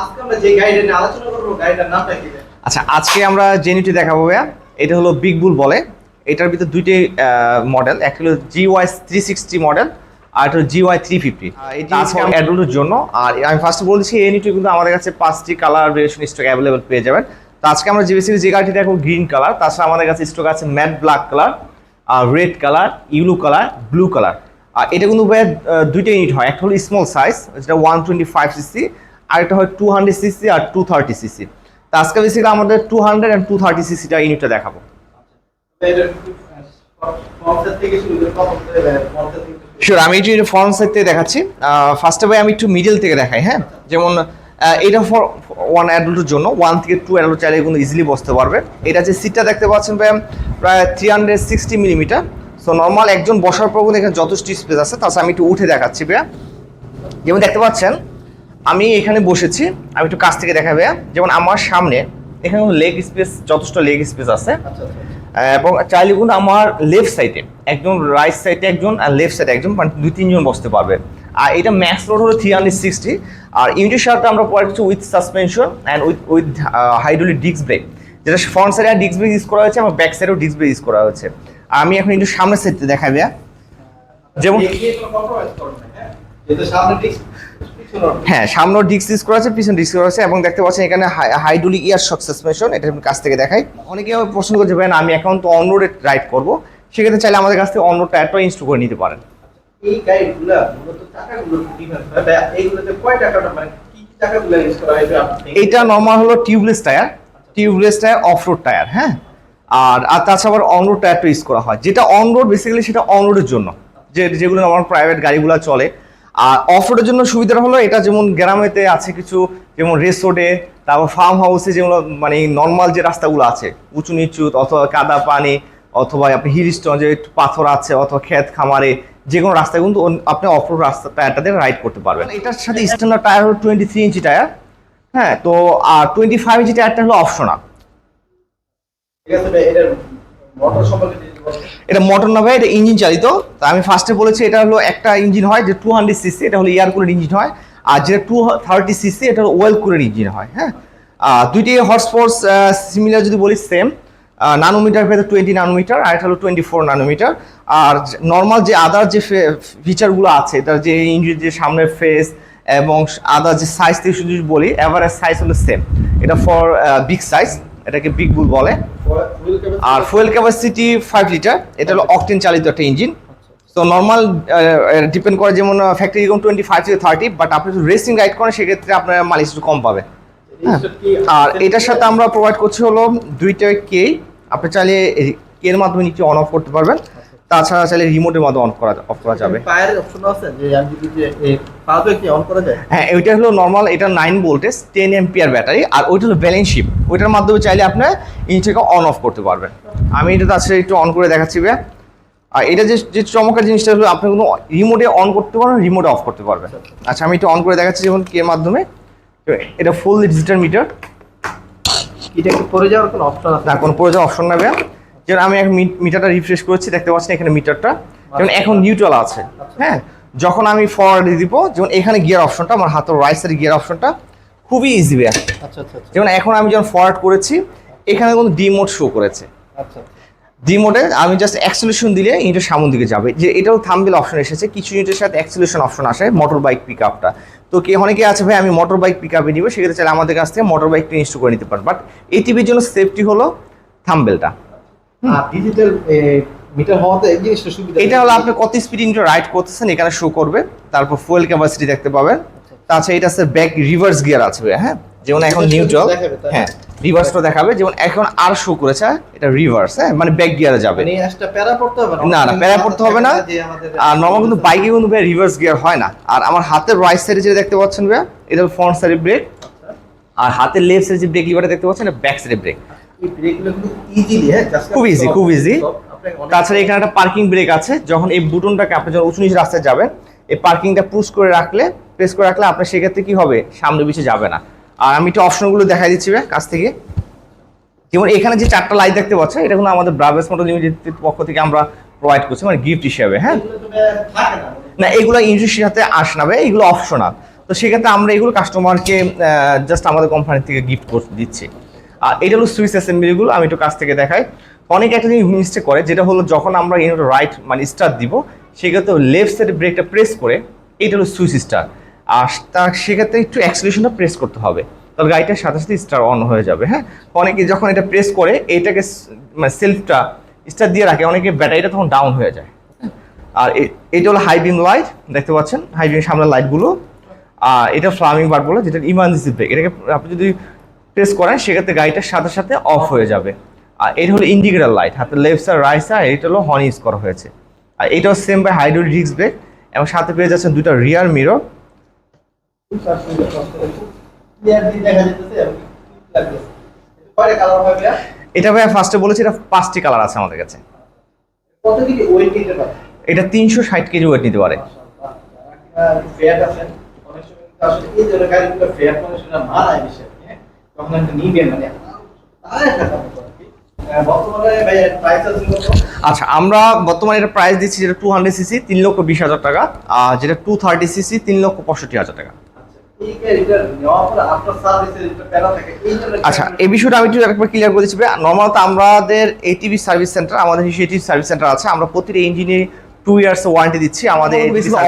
আজকে আমরা যে? আচ্ছা আজকে আমরা জেনিটি দেখাবো ভাইয়া এটা হলো বিগ বুল বলে। এটার ভিতরে দুইটি মডেল একটা হলো G Y three sixty model আর একটা হলো জি ওয়াই থ্রি ফিফটি অ্যাডাল্টের জন্য। আর আমি ফার্স্ট বলছি এই নিটি কিন্তু আমাদের কাছে পাঁচটি কালার ভেরিয়েশন স্টক অ্যাভেলেবল পেয়ে যাবেন। তো আজকে আমরা যে বেসিক্যালি যে গাড়িটি দেখো গ্রিন কালার তাছাড়া আমাদের কাছে স্টক আছে ম্যাট ব্ল্যাক কালার আর red colour yellow colour blue colour আর এটা কিন্তু ভাইয়া দুইটা ইউনিট হয়। একটা হলো স্মল সাইজ যেটা ওয়ান টোয়েন্টি ফাইভ সিসি আর একটা হয় টু হান্ড্রেড সিসি আর টু থার্টি সিসি তা আজকে বেসিক্যালি আমাদের two hundred and two thirty সিসিটা ইউনিটটা দেখাবো। শিওর আমি একটু ফ্রন্ট সাইড থেকে দেখাচ্ছি ফার্স্ট ভাই আমি একটু মিডল থেকে দেখাই হ্যাঁ? যেমন এটা ফর ওয়ান অ্যাডাল্টের জন্য ওয়ান থেকে টু অ্যাডাল্ট চাইলে কিন্তু ইজিলি বসতে পারবে। এটা যে সিটটা দেখতে পাচ্ছেন ভাই, প্রায় three hundred sixty millimetre so normal একজন বসার পর কিন্তু এখানে যথেষ্ট স্পেস আছে। তাছাড়া আমি একটু উঠে দেখাচ্ছি ভাইয়া। যেমন দেখতে পাচ্ছেন আমি এখানে বসেছি। আমি একটু কাছ থেকে দেখাবে যেমন আমার সামনে এখানে লেগ স্পেস যথেষ্ট লেগ স্পেস আছে। আচ্ছা, আচ্ছা, আচ্ছা। এবং চাইলে কিন্তু আমার লেফট সাইডে একজন রাইট সাইডে একজন আর লেফট সাইডে একজন মানে দুই তিনজন বসতে পারবে। আর এটা ম্যাক্স লোড হলো থ্রি হান্ড্রেড সিক্সটি আর ইউনিটের সাথে আমরা পরে কিছু with suspension and with with hydraulic disc brake যেটা ফ্রন্ট সাইডে আর ডিস্ক ব্রেক ইউজ করা হয়েছে আমার ব্যাক সাইডেও ডিস্ক ব্রেক ইউজ করা হয়েছে। আমি এখন একটু সামনের সাইডে দেখাবে যেমন- হ্যাঁ? সামনে ডিস্ক, ইউজ করা আছে পিছনে ডিস্ক করা আছে এবং দেখতে পাচ্ছেন এখানে হাইড্রোলিক ইয়ার শক সাসপেনশন এটা আমি কাছ থেকে দেখাই। অনেকে আবার প্রশ্ন করছে ভাই আমি এখন তো অন রোডে রাইড করব। সেক্ষেত্রে চাইলে আমাদের কাছ থেকে অন রোড টায়ারটা ইনস্টল করে নিতে পারেন। এই গাড়িগুলা মূলত চাকাগুলো হয়। ভাই, এইগুলোতে কয় টাকাটা মানে কি করা হয়? এইটা নর্মাল হলো tubeless tyre tubeless tyre off road tyre হ্যাঁ? আর আর তাছাড়া আবার অন রোড টায়ারটা ইউজ করা হয়। যেটা অন রোড বেসিক্যালি সেটা অন রোডের জন্য। যে যেগুলো আমার প্রাইভেট গাড়িগুলো চলে আর অফ রোডের জন্য সুবিধা হলো এটা যেমন গ্রামেতে আছে কিছু যেমন রেস রোডে তারপর ফার্ম হাউসে যেগুলো মানে নর্মাল যে রাস্তাগুলো আছে উঁচু নিচু অথবা কাদা পানি অথবা আপনি হিল স্টোন যে পাথর আছে অথবা ক্ষেত খামারে যে কোনো রাস্তায় কিন্তু আপনি অফ রোড রাস্তা টায়ারটাতে রাইড করতে পারবেন এটার সাথে স্ট্যান্ডার্ড টায়ার হলো টোয়েন্টি থ্রি ইঞ্চি টায়ার হ্যাঁ তো আর টোয়েন্টি ফাইভ ইঞ্চি টায়ারটা হলো অপশনাল ঠিক আছে এটার মোটর সম্পর্কে। এটা মোটর না ভাই, এটা ইঞ্জিন চালিত। তা আমি ফার্স্টে বলেছি, এটা হলো একটা ইঞ্জিন হয় যে টু হান্ড্রেড সিসি এটা হলো এয়ার কুলের ইঞ্জিন হয়। আর যেটা টু থার্টি সিসি এটা হলো ওয়েল কুলের ইঞ্জিন হয় হ্যাঁ? দুইটি হর্স ফোর্স সিমিলার যদি বলি সেম নানোমিটার ভেতরে টোয়েন্টি নানোমিটার আর এটা হলো টোয়েন্টি ফোর নানোমিটার আর নর্মাল যে আদার যে ফিচারগুলো আছে এটার যে ইঞ্জিন যে সামনের ফেস এবং আদার যে সাইজ থেকে শুধু বলি এভারেজ সাইজ হলো সেম এটা ফর বিগ সাইজ এটাকে বিগ বুল। বলে আর ফুয়েল ক্যাপাসিটি ফাইভ লিটার এটা হলো অকটেন চালিত একটা ইঞ্জিন তো নর্মাল ডিপেন্ড করে যেমন ফ্যাক্টরি যেমন টোয়েন্টি ফাইভ থেকে থার্টি বাট আপনি যদি রেসিং রাইড করেন সেক্ষেত্রে আপনার মাইলেজ একটু কম পাবে। হ্যাঁ। আর এটার সাথে আমরা প্রোভাইড করছি হলো দুইটা কে আপনি চাইলে কে এর মাধ্যমে নিচে অন অফ করতে পারবেন। তাছাড়া চাইলে রিমোটের মাধ্যমে অন করা অফ করা যাবে। পায়ের অপশন আছে যে আমি যদি যে এই পা কি অন করা যায়? হ্যাঁ ওইটা হলো নর্মাল এটা nine voltage ten MPR battery আর ওইটা হলো ব্যালেন্স শিপ ওইটার মাধ্যমে চাইলে আপনি ইঞ্চিটাকে অন অফ করতে পারবেন। আমি এটা সাথে একটু অন করে দেখাচ্ছি ভাইয়া। আর এটা যে যে চমৎকার জিনিসটা হলো আপনি কোনো রিমোটে অন করতে পারবেন রিমোটে অফ করতে পারবেন। আচ্ছা আমি একটু অন করে দেখাচ্ছি যেমন কে মাধ্যমে। এটা ফুল ডিজিটাল মিটার এটা কি পড়ে যাওয়ার কোনো অপশন আছে? না কোনো প্রয়োজন অপশন নেবে যেমন আমি এখন মিটারটা রিফ্রেশ করেছি দেখতে পাচ্ছেন এখানে মিটারটা। যেমন এখন নিউট্রাল আছে। হ্যাঁ? যখন আমি ফরওয়ার্ডে দিব যেমন এখানে গিয়ার অপশনটা আমার হাতের রাইট সাইড গিয়ার অপশনটা খুবই ইজি বে আচ্ছা আচ্ছা আচ্ছা। যেমন এখন আমি যখন ফরওয়ার্ড করেছি এখানে কিন্তু ডিমোড শো করেছে। আচ্ছা ডিমোডে আমি জাস্ট অ্যাক্সেলেশন দিলে ইউনিটের সামন দিকে যাবে। যে এটাও থাম্বেল অপশন এসেছে কিছু ইউনিটের সাথে অ্যাক্সেলেশন অপশন আসে মোটর বাইক পিক আপটা তো কে অনেকে আছে ভাই আমি মোটর বাইক পিক আপে নিবো সেক্ষেত্রে চাইলে আমাদের কাছ থেকে মোটর বাইকটা ইনস্টল করে নিতে পারেন। বাট এটিভির জন্য সেফটি হলো থাম্বেলটা আর ডিজিটাল মিটার হওয়াতে এই জিনিসটা সুবিধা এটা হলো আপনি কত স্পিড ইন্টু রাইড করতেছেন এখানে শো করবে। তারপর ফুয়েল ক্যাপাসিটি দেখতে পাবেন। তাছাড়া এটা আছে ব্যাক রিভার্স গিয়ার আছে হ্যাঁ? যেমন এখন নিউট্রাল? হ্যাঁ রিভার্সটা দেখাবে। যেমন এখন আর শো করেছে এটা রিভার্স হ্যাঁ? মানে ব্যাক গিয়ারে যাবে। মানে না? না প্যারা পড়তে হবে না। আর নর্মাল কিন্তু বাইকে কিন্তু ভাই রিভার্স গিয়ার হয় না। আর আমার হাতের রাইট সাইডে যেটা দেখতে পাচ্ছেন ভাই এটা ফ্রন্ট সাইডে ব্রেক আর হাতের লেফট সাইডে যে ব্রেক লিভারটা দেখতে পাচ্ছেন এটা ব্যাক সাইডে ব্রেক খুব খুব easy। তাছাড়া এখানে একটা পার্কিং ব্রেক আছে যখন এই বুটনটাকে আপনি যখন উঁচু নিচু রাস্তায় যাবেন এই পার্কিংটা পুশ করে রাখলে প্রেস করে রাখলে আপনার সেক্ষেত্রে কি হবে? সামনে পিছিয়ে যাবে না। আর আমি একটু অপশনগুলো দেখাই দিচ্ছি কাছ থেকে। যেমন এখানে যে চারটা লাইট দেখতে পাচ্ছেন এটা কিন্তু আমাদের ব্রাভেস মোটর লিমিটেড পক্ষ থেকে আমরা প্রোভাইড করছি মানে গিফট হিসেবে হ্যাঁ? না। এগুলো ইঞ্জুরির সাথে আসে না ভাই এগুলো অপশনাল তো সেক্ষেত্রে আমরা এগুলো কাস্টমারকে জাস্ট আমাদের কোম্পানি থেকে গিফট করে দিচ্ছি। আর এটা হলো সুইচ অ্যাসেম্বলিগুলো আমি একটু কাছ থেকে দেখাই। অনেকে একটা জিনিস মিস্টেক করে, যেটা হলো যখন আমরা ইউনিট রাইট মানে স্টার্ট দিব, সেক্ষেত্রে লেফট সাইডে ব্রেকটা প্রেস করে, এটা হলো সুইচ স্টার আর তার সেক্ষেত্রে একটু অ্যাক্সিলেশনটা প্রেস করতে হবে। তাহলে গাড়িটার সাথে সাথে স্টার অন হয়ে যাবে হ্যাঁ? অনেকে যখন এটা প্রেস করে, এটাকে মানে সেলফটা স্টার দিয়ে রাখে, অনেকে ব্যাটারিটা তখন ডাউন হয়ে যায়। আর এটা হলো হাই বিম লাইট দেখতে পাচ্ছেন? হাই বিম সামনের লাইটগুলো আর এটা ফ্লামিং বার বলে, যেটা ইমার্জেন্সি ব্রেক এটাকে আপনি যদি প্রেস করেন সেক্ষেত্রে গাড়িটার সাথে সাথে অফ হয়ে যাবে আর এটা হলো ইন্ডিকেটার লাইট হাতে লেফট সাইড রাইট সাইড এটা হলো হর্ন ইউজ করা হয়েছে আর এটাও same by hydraulic disc brake এবং সাথে পেয়ে যাচ্ছেন দুটো রিয়ার মিরর? এটা ভাই ফার্স্টে বলেছি এটা পাঁচটি কালার আছে আমাদের কাছে এটা তিনশো ষাট কেজি ওয়েট নিতে পারে ফেয়ার আছে অনেক সময় আসলে এই ধরনের গাড়িগুলো ফেয়ার কোনো সময় মানায় বেশি একটা নিবেন মানে আচ্ছা আমরা বর্তমানে এটা প্রাইস দিচ্ছি যেটা টু হান্ড্রেড সিসি তিন লক্ষ বিশ হাজার টাকা। আর যেটা টু থার্টি সিসি তিন লক্ষ পঁয়ষট্টি হাজার টাকা। থাকে এই আচ্ছা এই বিষয়টা আমি একটু একবার ক্লিয়ার করে দিচ্ছি নর্মালত আমাদের এটিভি সার্ভিস সেন্টার আমাদের এটিভি সার্ভিস সেন্টার আছে। আমরা প্রতিটা ইঞ্জিনে টু ইয়ার্স ওয়ারেন্টি দিচ্ছি আমাদের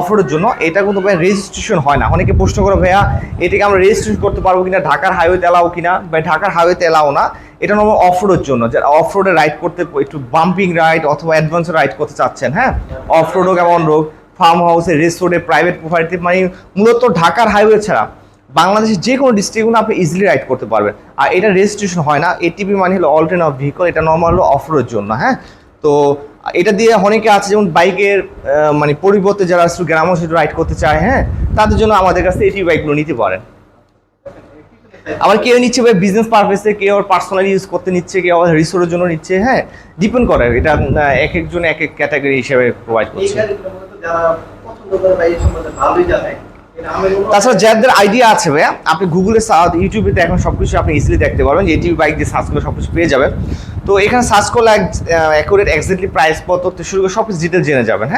অফারের জন্য। এটা কিন্তু ভাই রেজিস্ট্রেশন হয় না। অনেকে প্রশ্ন করে ভাইয়া এটাকে আমরা রেজিস্ট্রেশন করতে পারব কিনা? ঢাকার হাইওয়েতে এলাও কিনা? বা ঢাকার হাইওয়েতে এলাও না। এটা নর্মাল অফ রোডের জন্য। যারা অফ রোডে রাইড করতে একটু বাম্পিং রাইড অথবা অ্যাডভান্স রাইড করতে চাচ্ছেন হ্যাঁ? অফ রোড হোক এমন হোক ফার্ম হাউসে রেস্ট রোডে প্রাইভেট প্রপার্টি মানে মূলত ঢাকার হাইওয়ে ছাড়া বাংলাদেশের যে কোনো ডিস্ট্রিক্টগুলো আপনি ইজিলি রাইড করতে পারবেন। আর এটা রেজিস্ট্রেশন হয় না। এটিপি মানে হলো অল্টারনেট ভেহিকল এটা নর্মাল হলো অফ রোডের জন্য হ্যাঁ? তো এটা দিয়ে অনেকে আছে যেমন বাইকের মানে পরিবর্তে যারা গ্রাম রাইড করতে চায় হ্যাঁ তাদের জন্য আমাদের কাছে এটি বাইকগুলো নিতে পারেন। আবার কেউ নিচ্ছে ভাই বিজনেস পারপাসে কেউ আবার পার্সোনালি ইউজ করতে নিচ্ছে কেউ আবার রিসোর্টের জন্য নিচ্ছে হ্যাঁ ডিপেন্ড করে এটা এক একজন এক এক ক্যাটাগরি হিসেবে প্রোভাইড করছে। করে এটা তাছাড়া যাদের আইডিয়া আছে ভাইয়া আপনি গুগলে ইউটিউবে এখন সবকিছু আপনি ইজিলি দেখতে পারবেন যে এটিভি বাইক দিয়ে সার্চ করলে সবকিছু পেয়ে যাবেন। তো এখানে সার্চ করলে অ্যাকুরেট এক্স্যাক্টলি প্রাইস থেকে শুরু করে সব কিছু ডিটেল জেনে যাবেন হ্যাঁ?